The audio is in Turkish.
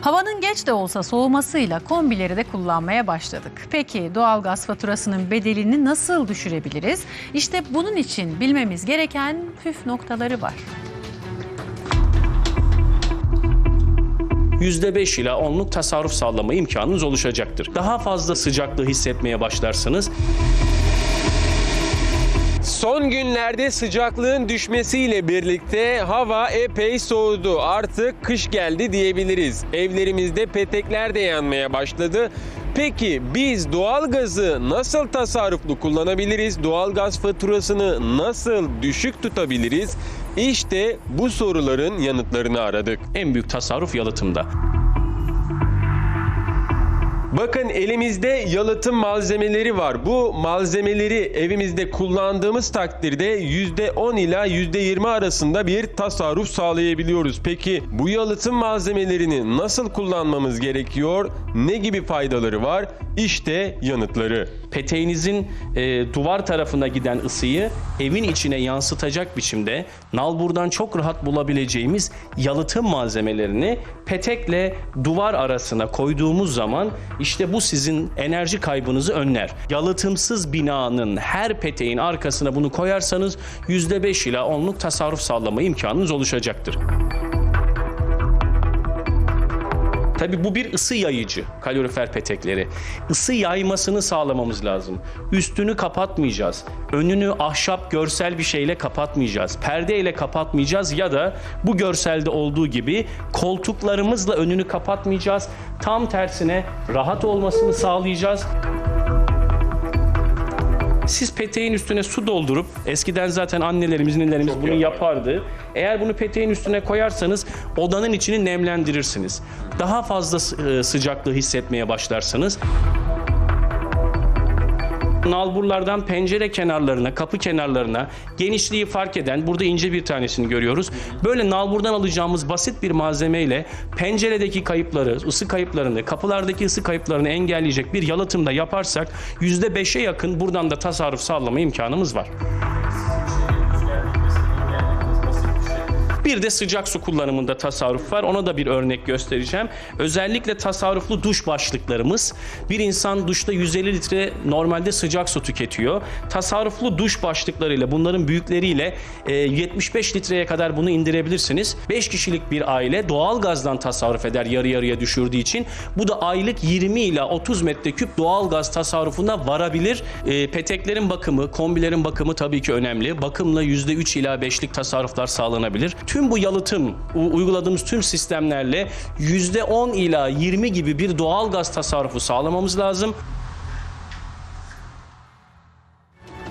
Havanın geç de olsa soğumasıyla kombileri de kullanmaya başladık. Peki doğalgaz faturasının bedelini nasıl düşürebiliriz? İşte bunun için bilmemiz gereken püf noktaları var. %5 ila 10'luk tasarruf sağlama imkanınız oluşacaktır. Daha fazla sıcaklığı hissetmeye başlarsınız. Son günlerde sıcaklığın düşmesiyle birlikte hava epey soğudu. Artık kış geldi diyebiliriz. Evlerimizde petekler de yanmaya başladı. Peki biz doğalgazı nasıl tasarruflu kullanabiliriz? Doğalgaz faturasını nasıl düşük tutabiliriz? İşte bu soruların yanıtlarını aradık. En büyük tasarruf yalıtımda. Bakın elimizde yalıtım malzemeleri var. Bu malzemeleri evimizde kullandığımız takdirde %10 ila %20 arasında bir tasarruf sağlayabiliyoruz. Peki bu yalıtım malzemelerini nasıl kullanmamız gerekiyor? Ne gibi faydaları var? İşte yanıtları. Peteğinizin e, duvar tarafına giden ısıyı evin içine yansıtacak biçimde nalburdan çok rahat bulabileceğimiz yalıtım malzemelerini petekle duvar arasına koyduğumuz zaman işte bu sizin enerji kaybınızı önler. Yalıtımsız binanın her peteğin arkasına bunu koyarsanız %5 ila 10'luk tasarruf sağlama imkanınız oluşacaktır. Tabii bu bir ısı yayıcı kalorifer petekleri. Isı yaymasını sağlamamız lazım. Üstünü kapatmayacağız. Önünü ahşap görsel bir şeyle kapatmayacağız. Perdeyle kapatmayacağız ya da bu görselde olduğu gibi koltuklarımızla önünü kapatmayacağız. Tam tersine rahat olmasını sağlayacağız. Siz peteğin üstüne su doldurup eskiden zaten annelerimiz, ninelerimiz bunu yapardı. Eğer bunu peteğin üstüne koyarsanız odanın içini nemlendirirsiniz. Daha fazla e, sıcaklığı hissetmeye başlarsınız. Nalburlardan pencere kenarlarına, kapı kenarlarına genişliği fark eden, burada ince bir tanesini görüyoruz. Böyle nalburdan alacağımız basit bir malzemeyle penceredeki kayıpları, ısı kayıplarını, kapılardaki ısı kayıplarını engelleyecek bir yalıtımda yaparsak %5'e yakın buradan da tasarruf sağlama imkanımız var. Bir de sıcak su kullanımında tasarruf var. Ona da bir örnek göstereceğim. Özellikle tasarruflu duş başlıklarımız. Bir insan duşta 150 litre normalde sıcak su tüketiyor. Tasarruflu duş başlıklarıyla bunların büyükleriyle e, 75 litreye kadar bunu indirebilirsiniz. 5 kişilik bir aile doğal gazdan tasarruf eder yarı yarıya düşürdüğü için. Bu da aylık 20 ila 30 metreküp doğal gaz tasarrufuna varabilir. E, peteklerin bakımı, kombilerin bakımı tabii ki önemli. Bakımla %3 ila 5'lik tasarruflar sağlanabilir. Tüm bu yalıtım, uyguladığımız tüm sistemlerle %10 ila 20 gibi bir doğal gaz tasarrufu sağlamamız lazım.